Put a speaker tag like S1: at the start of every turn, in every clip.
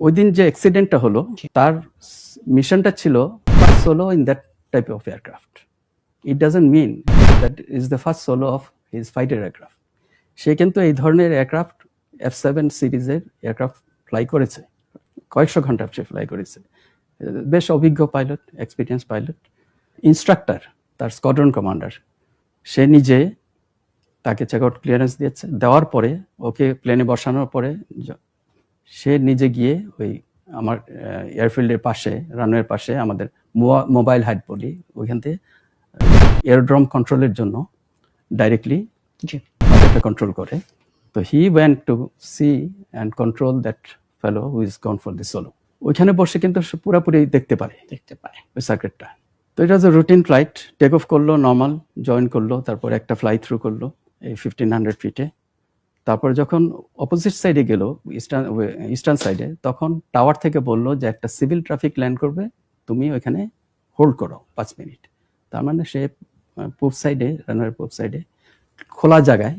S1: ওই দিন যে অ্যাক্সিডেন্টটা হলো তার মিশনটা ছিল first solo in that type of aircraft it doesn't mean that is the first solo of his fighter aircraft সে কিন্তু এই ধরনের এয়ারক্রাফট এফ সেভেন সিরিজের এয়ারক্রাফট ফ্লাই করেছে। কয়েকশো ঘণ্টা সে ফ্লাই করেছে। বেশ অভিজ্ঞ পাইলট এক্সপিরিয়েন্স পাইলট ইনস্ট্রাক্টর তার স্কোয়াড্রন কমান্ডার সে নিজে তাকে চেক আউট ক্লিয়ারেন্স দিয়েছে। দেওয়ার পরে ওকে প্লেনে বসানোর পরে সে নিজে গিয়ে ওই আমার এয়ারফিল্ডের পাশে রানওয়ের পাশে আমাদের মোবাইল হাইট বলি ওইখান থেকে এয়ারড্রম কন্ট্রোলের জন্য ডাইরেক্টলি কন্ট্রোল করে। তো he went to see and control that fellow who is gone for the solo ওইখানে বসে কিন্তু সে পুরোপুরি দেখতে পারে।
S2: দেখতে পারে।
S1: ওই সার্কিটটা তো এটা হচ্ছে রুটিন ফ্লাইট টেক অফ করল নর্মাল জয়েন করল তারপর একটা ফ্লাই থ্রু করল এই ফিফটিন হান্ড্রেড ফিটে তারপর যখন অপোজিট সাইডে গেল ইস্টার্ন ইস্টার্ন সাইডে তখন টাওয়ার থেকে বলল যে একটা সিভিল ট্রাফিক ল্যান্ড করবে, তুমি ওইখানে হোল্ড করো পাঁচ মিনিট। তার মানে সে পূব সাইডে রানওয়ের পূব সাইডে খোলা জায়গায়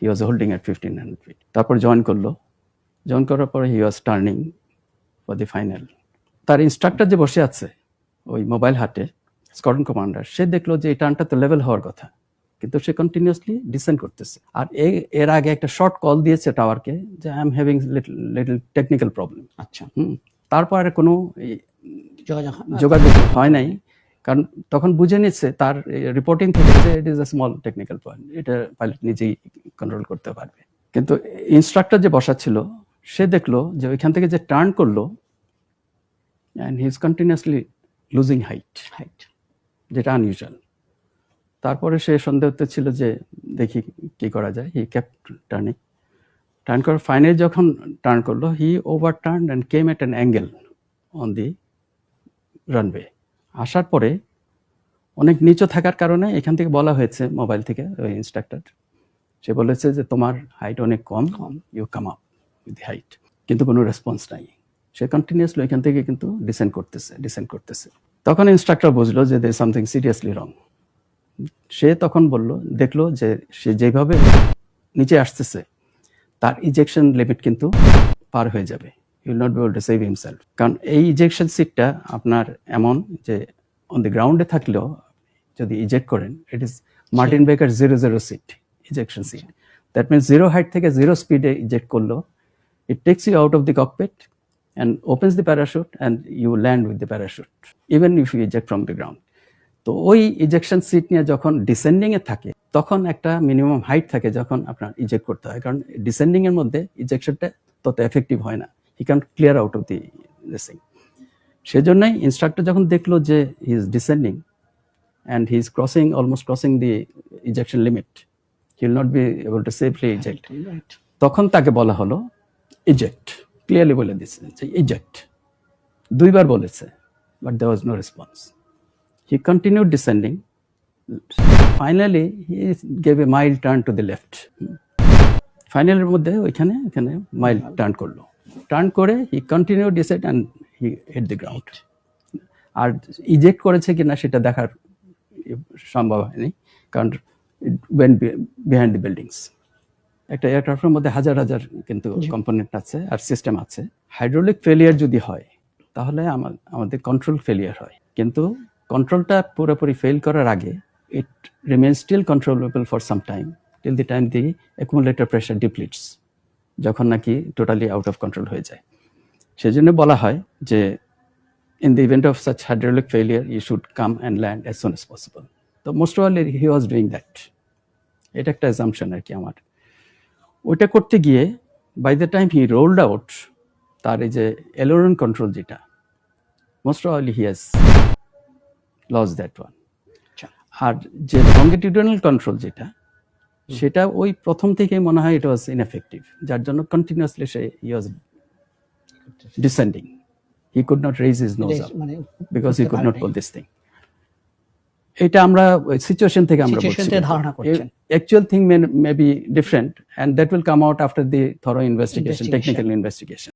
S1: he was holding at fifteen hundred feet তারপর জয়েন করল। জয়েন করার পরে he was turning for the final তার ইনস্ট্রাক্টর যে বসে আছে, ওই মোবাইল হাটে স্কোয়াড্রন কমান্ডার সে দেখল যে এই টার্নটা তো লেভেল হওয়ার কথা। কিন্তু সে কন্টিনিউয়াসলি ডিসেন্ড করতেছে। আর এর আগে একটা শর্ট কল দিয়েছে টাওয়ারকে যে I am having little little technical problem
S2: আচ্ছা।
S1: হুম। তারপর কোনো
S2: যোগাযোগ হয়
S1: নাই। কারণ তখন বুঝে নিচ্ছে তার রিপোর্টিং থেকে যে it is a small technical point এটা পাইলট নিজেই কন্ট্রোল করতে পারবে। কিন্তু ইনস্ট্রাক্টর যে বসা ছিল সে দেখল যে ওইখান থেকে যে টার্ন করল and he is continuously losing height
S2: height
S1: যেটা আনইউজুয়াল তারপরে সে সন্দেহতে ছিল যে দেখি কি করা যায়। হি ক্যাপ টার্নিং টার্ন করার ফাইনাল যখন টার্ন করল he over turn and came at an angle on the runway আসার পরে অনেক নিচু থাকার কারণে এখান থেকে বলা হয়েছে মোবাইল থেকে, ওই ইনস্ট্রাক্টর সে বলেছে যে, তোমার হাইট অনেক কম কম you come up with height কিন্তু কোনো রেসপন্স নাই। সে কন্টিনিউসলি এখান থেকে কিন্তু ডিসেন্ড করতেছে ডিসেন্ড করতেছে। তখন ইনস্ট্রাক্টর বুঝলো যে দে সামথিং সিরিয়াসলি রং সে তখন বলল দেখল যে সে যেভাবে নিচে আসতেছে তার ইজেকশন লিমিট কিন্তু পার হয়ে যাবে। You'll not be able to save himself কারণ এই ইজেকশন সিটটা আপনার এমন যে অন দ্য গ্রাউন্ডে থাকলেও যদি ইজেক্ট করেন it is Martin Baker zero zero seat ejection seat that means zero height থেকে জিরো স্পিডে ইজেক্ট করল। It takes you out of the cockpit and opens the parachute and you land with the parachute even if you eject from the ground তো ওই ejection seat নিয়ে যখন descending এ থাকে তখন একটা মিনিমাম হাইট থাকে যখন আপনার ইজেক্ট করতে হয়। কারণ ডিসেন্ডিং এর মধ্যে ইজেকশনটা তত এফেক্টিভ হয় না। He can clear out of the racing সেজন্যই ইনস্ট্রাক্টর যখন দেখল যে he is descending and he is crossing almost crossing the ejection limit he will not be able to safely eject তখন তাকে বলা হলো ইজেক্ট ক্লিয়ারলি বলে দিচ্ছে যে ইজেক্ট দুইবার বলেছে but there was no response he continue descending finally he gave a mile turn to the left ফাইনালের মধ্যে ওইখানে এখানে মাইল টার্ন করল। টার্ন করে he continue descend and he hit the ground R eject করেছে কিনা সেটা দেখার সম্ভব হয়নি কারণ ওয়েন বিহাইন্ড দি বিল্ডিংস একটা এয়ারক্রাফটের মধ্যে হাজার হাজার কিন্তু কম্পোনেন্ট আছে আর সিস্টেম আছে। হাইড্রোলিক ফেলিয়ার যদি হয় তাহলে আমা- আমাদের কন্ট্রোল ফেলিয়ার হয়। কিন্তু কন্ট্রোলটা পুরোপুরি ফেল করার আগে it remain still controllable for some time till the time the accumulator pressure depletes যখন নাকি টোটালি আউট অফ কন্ট্রোল হয়ে যায়। সেজন্য বলা হয় যে in the event of such hydraulic failure you should come and land as soon as possible তো most of he was doing that এটা একটা অ্যাজামশন আর কি আমার। ওইটা করতে গিয়ে by the time he rolled out তার এই যে এলোরন কন্ট্রোল যেটা most awfully he has loss that one আর যে লঙ্গিটিউডনাল কন্ট্রোল যেটা সেটা ওই প্রথম থেকেই মনে হয় ইট ওয়াজ ইনএফেক্টিভ যার জন্য continuously say he was descending he could not raise his nose up because he could not pull this thing এটা আমরা সিচুয়েশন থেকে আমরা
S2: Situation থেকে ধারণা করছেন।
S1: Actual thing may be different and that will come out after the thorough investigation
S2: Investigation.
S1: Technical investigation